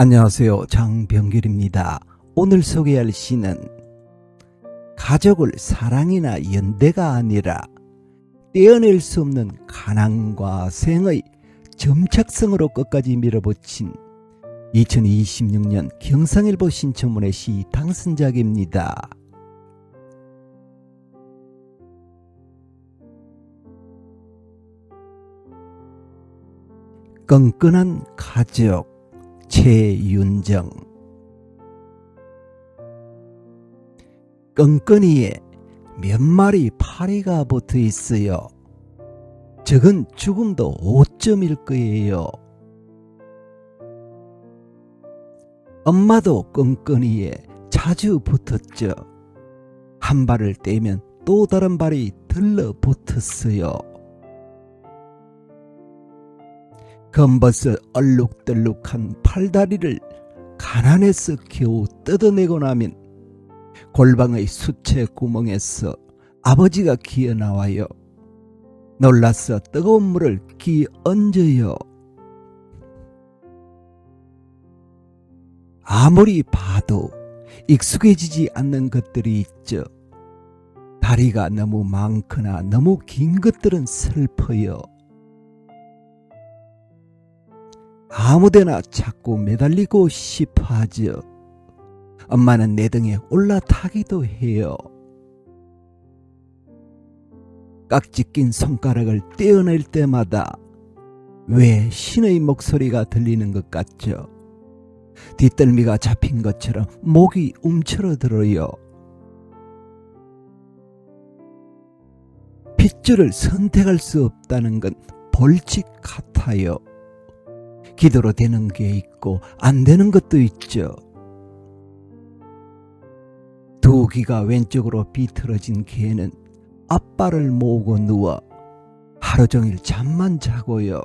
안녕하세요. 장병길입니다. 오늘 소개할 시는 가족을 사랑이나 연대가 아니라 떼어낼 수 없는 가난과 생의 점착성으로 끝까지 밀어붙인 2026년 경상일보 신춘문예 시 당선작입니다. 끈끈한 가족 최윤정 끈끈이에 몇 마리 파리가 붙어 있어요. 적은 죽음도 5점일 거예요. 엄마도 끈끈이에 자주 붙었죠. 한 발을 떼면 또 다른 발이 들러 붙었어요. 검버섯 얼룩덜룩한 팔다리를 가난해서 겨우 뜯어내고 나면 골방의 수채 구멍에서 아버지가 기어 나와요. 놀라서 뜨거운 물을 기 얹어요. 아무리 봐도 익숙해지지 않는 것들이 있죠. 다리가 너무 많거나 너무 긴 것들은 슬퍼요. 아무데나 자꾸 매달리고 싶어 하죠. 엄마는 내 등에 올라타기도 해요. 깍지 낀 손가락을 떼어낼 때마다 왜 신의 목소리가 들리는 것 같죠? 뒷덜미가 잡힌 것처럼 목이 움츠러들어요. 핏줄을 선택할 수 없다는 건 벌칙 같아요. 기도로 되는 게 있고 안 되는 것도 있죠. 두 귀가 왼쪽으로 비틀어진 개는 앞발을 모으고 누워 하루 종일 잠만 자고요.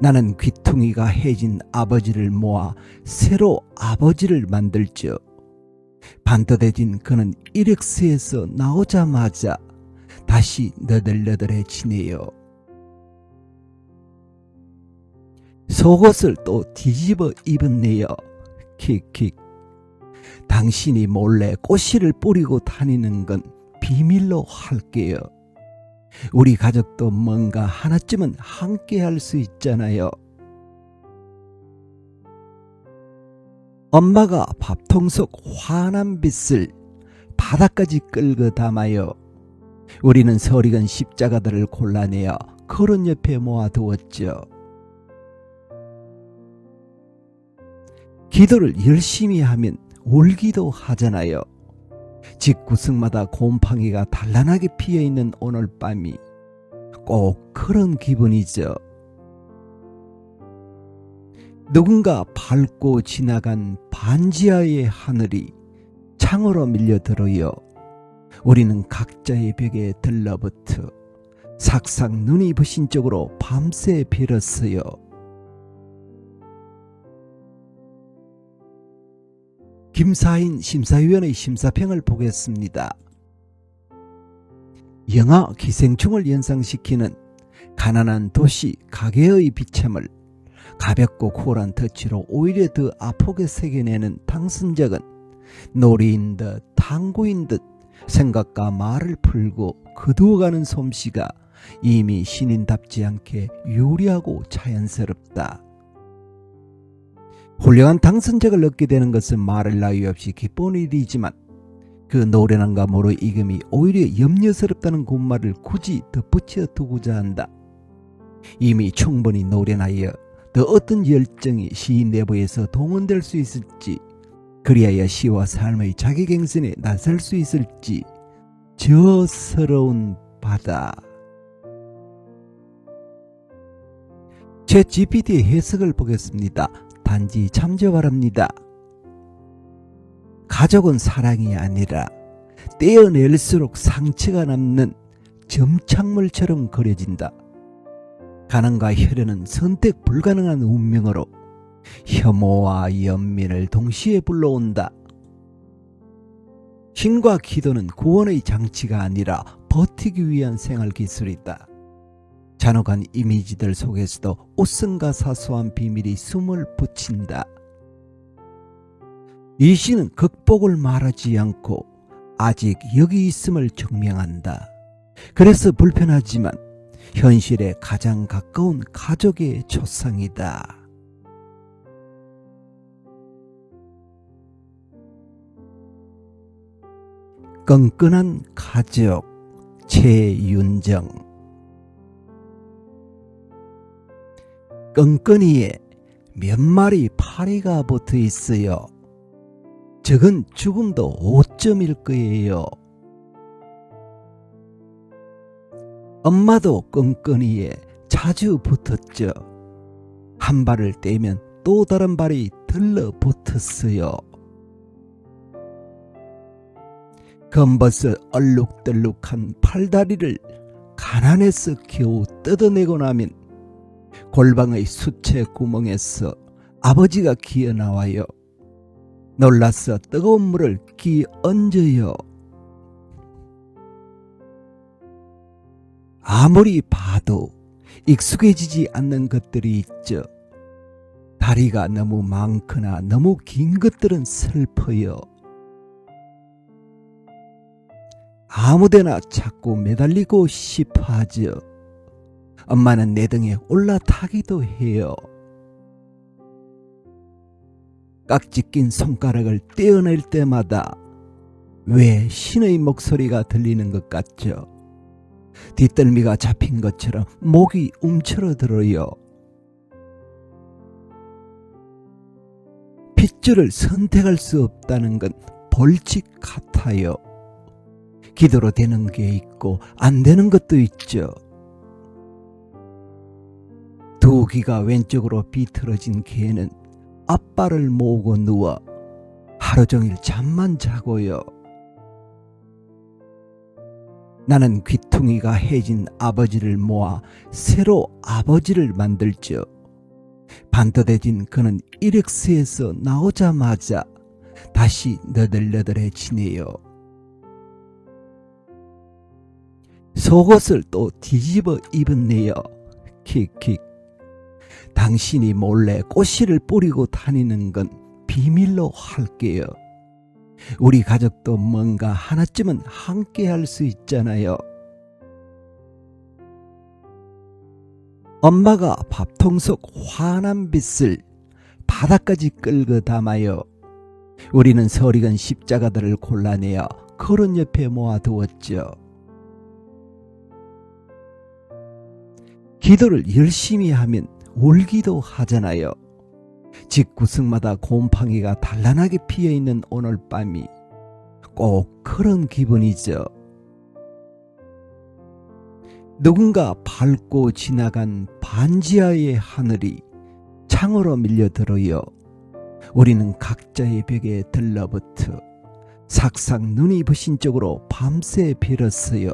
나는 귀퉁이가 해진 아버지를 모아 새로 아버지를 만들죠. 반듯해진 그는 이력서에서 나오자마자 다시 너덜너덜해지네요. 속옷을 또 뒤집어 입었네요. 킥킥. 당신이 몰래 꽃씨를 뿌리고 다니는 건 비밀로 할게요. 우리 가족도 뭔가 하나쯤은 함께 할 수 있잖아요. 엄마가 밥통 속 환한 빛을 바닥까지 끌고 담아요. 우리는 서리건 십자가들을 골라내어 거론 옆에 모아두었죠. 기도를 열심히 하면 울기도 하잖아요. 집 구석마다 곰팡이가 단란하게 피어 있는 오늘 밤이 꼭 그런 기분이죠. 누군가 밟고 지나간 반지하의 하늘이 창으로 밀려들어요. 우리는 각자의 벽에 들러붙어 삭삭 눈이 부신 쪽으로 밤새 빌었어요. 김사인 심사위원의 심사평을 보겠습니다. 영화 기생충을 연상시키는 가난한 도시 가게의 비참을 가볍고 쿨한 터치로 오히려 더 아프게 새겨내는 당선작은 놀이인 듯 탐구인 듯 생각과 말을 풀고 거두어가는 솜씨가 이미 신인답지 않게 유리하고 자연스럽다. 훌륭한 당선작을 얻게 되는 것은 말할 나위 없이 기쁜 일이지만 그 노련한 감으로 이금이 오히려 염려스럽다는 군말을 굳이 덧붙여 두고자 한다. 이미 충분히 노련하여 더 어떤 열정이 시인 내부에서 동원될 수 있을지 그리하여 시와 삶의 자기갱선에 나설 수 있을지 저 서러운 바다. 제 GPT의 해석을 보겠습니다. 단지 참조 바랍니다. 가족은 사랑이 아니라 떼어낼수록 상처가 남는 점창물처럼 그려진다. 가난과 혈연은 선택 불가능한 운명으로 혐오와 연민을 동시에 불러온다. 힘과 기도는 구원의 장치가 아니라 버티기 위한 생활 기술이다. 잔혹한 이미지들 속에서도 옷선과 사소한 비밀이 숨을 붙인다. 이 시는 극복을 말하지 않고 아직 여기 있음을 증명한다. 그래서 불편하지만 현실에 가장 가까운 가족의 조상이다. 끈끈한 가족 최윤정 끈끈이에 몇 마리 파리가 붙어 있어요. 적은 죽음도 5점일 거예요. 엄마도 끈끈이에 자주 붙었죠. 한 발을 떼면 또 다른 발이 들러붙었어요. 검버섯 얼룩덜룩한 팔다리를 가난해서 겨우 뜯어내고 나면 골방의 수채 구멍에서 아버지가 기어 나와요. 놀라서 뜨거운 물을 끼 얹어요. 아무리 봐도 익숙해지지 않는 것들이 있죠. 다리가 너무 많거나 너무 긴 것들은 슬퍼요. 아무데나 자꾸 매달리고 싶어 하죠. 엄마는 내 등에 올라타기도 해요. 깍지 낀 손가락을 떼어낼 때마다 왜 신의 목소리가 들리는 것 같죠? 뒷덜미가 잡힌 것처럼 목이 움츠러들어요. 핏줄을 선택할 수 없다는 건 벌칙 같아요. 기도로 되는 게 있고 안 되는 것도 있죠. 두 귀가 왼쪽으로 비틀어진 개는 아빠를 모으고 누워 하루 종일 잠만 자고요. 나는 귀퉁이가 해진 아버지를 모아 새로 아버지를 만들죠. 반듯해진 그는 이력서에서 나오자마자 다시 너덜너덜해지네요. 속옷을 또 뒤집어 입었네요. 킥킥. 당신이 몰래 꽃씨를 뿌리고 다니는 건 비밀로 할게요. 우리 가족도 뭔가 하나쯤은 함께 할 수 있잖아요. 엄마가 밥통 속 환한 빛을 바닥까지 끌고 담아요. 우리는 서리건 십자가들을 골라내어 거론 옆에 모아두었죠. 기도를 열심히 하면 울기도 하잖아요. 집 구석마다 곰팡이가 단란하게 피어 있는 오늘 밤이 꼭 그런 기분이죠. 누군가 밟고 지나간 반지하의 하늘이 창으로 밀려들어요. 우리는 각자의 벽에 들러붙어 삭삭 눈이 부신 쪽으로 밤새 빌었어요.